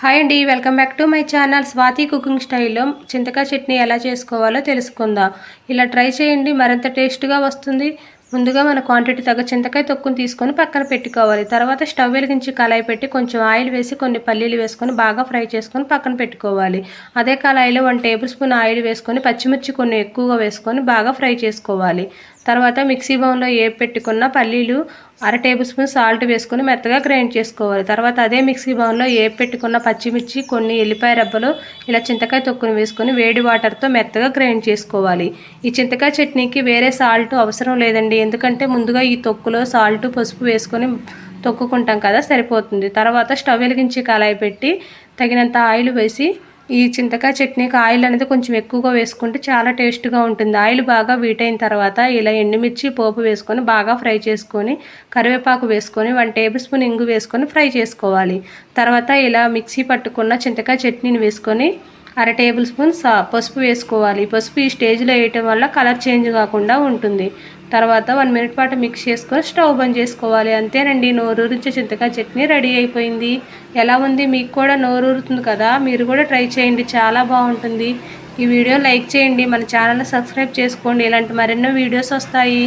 Hi అండి welcome back to my channel Swathi cooking స్టైల్లో. చింతకాయ చట్నీ ఎలా చేసుకోవాలో తెలుసుకుందాం. ఇలా ట్రై చేయండి మరింత టేస్ట్గా వస్తుంది. ముందుగా మన క్వాంటిటీ తగ్గ చింతకాయ తొక్కుని తీసుకొని పక్కన పెట్టుకోవాలి. తర్వాత స్టవ్ వెలిగించి కళాయి పెట్టి కొంచెం ఆయిల్ వేసి కొన్ని పల్లీలు వేసుకొని బాగా ఫ్రై చేసుకొని పక్కన పెట్టుకోవాలి. అదే కళాయిలో వన్ టేబుల్ స్పూన్ ఆయిల్ వేసుకొని పచ్చిమిర్చి కొన్ని ఎక్కువగా వేసుకొని బాగా ఫ్రై చేసుకోవాలి. తర్వాత మిక్సీ బౌన్లో ఏ పెట్టుకున్న పల్లీలు అర టేబుల్ స్పూన్ సాల్ట్ వేసుకొని మెత్తగా గ్రైండ్ చేసుకోవాలి. తర్వాత అదే మిక్సీ బౌన్లో ఏ పెట్టుకున్న పచ్చిమిర్చి కొన్ని ఎల్లిపాయ రబ్బలు ఇలా చింతకాయ తొక్కుని వేసుకొని వేడి వాటర్తో మెత్తగా గ్రైండ్ చేసుకోవాలి. ఈ చింతకాయ చట్నీకి వేరే సాల్ట్ అవసరం లేదండి. ఎందుకంటే ముందుగా ఈ తొక్కులో సాల్ట్ పసుపు వేసుకొని తొక్కుకుంటాం కదా సరిపోతుంది. తర్వాత స్టవ్ వెలిగించి కళాయి పెట్టి తగినంత ఆయిల్ వేసి ఈ చింతకాయ చట్నీకి ఆయిల్ అనేది కొంచెం ఎక్కువగా వేసుకుంటే చాలా టేస్ట్గా ఉంటుంది. ఆయిల్ బాగా వీట్ అయిన తర్వాత ఇలా ఎండుమిర్చి పోపు వేసుకొని బాగా ఫ్రై చేసుకొని కరివేపాకు వేసుకొని వన్ టేబుల్ స్పూన్ ఇంగు వేసుకొని ఫ్రై చేసుకోవాలి. తర్వాత ఇలా మిక్సీ పట్టుకున్న చింతకాయ చట్నీని వేసుకొని అర టేబుల్ స్పూన్ సా పసుపు వేసుకోవాలి. పసుపు ఈ స్టేజ్లో వేయటం వల్ల కలర్ చేంజ్ కాకుండా ఉంటుంది. తర్వాత వన్ మినిట్ పాటు మిక్స్ చేసుకొని స్టవ్ బంద్ చేసుకోవాలి. అంతేనండి నోరూరించే చింతకాయ చట్నీ రెడీ అయిపోయింది. ఎలా ఉంది? మీకు కూడా నోరూరుతుంది కదా? మీరు కూడా ట్రై చేయండి. చాలా బాగుంటుంది. ఈ వీడియో లైక్ చేయండి. మన ఛానల్ సబ్స్క్రైబ్ చేసుకోండి. ఇలాంటి మరెన్నో వీడియోస్ వస్తాయి.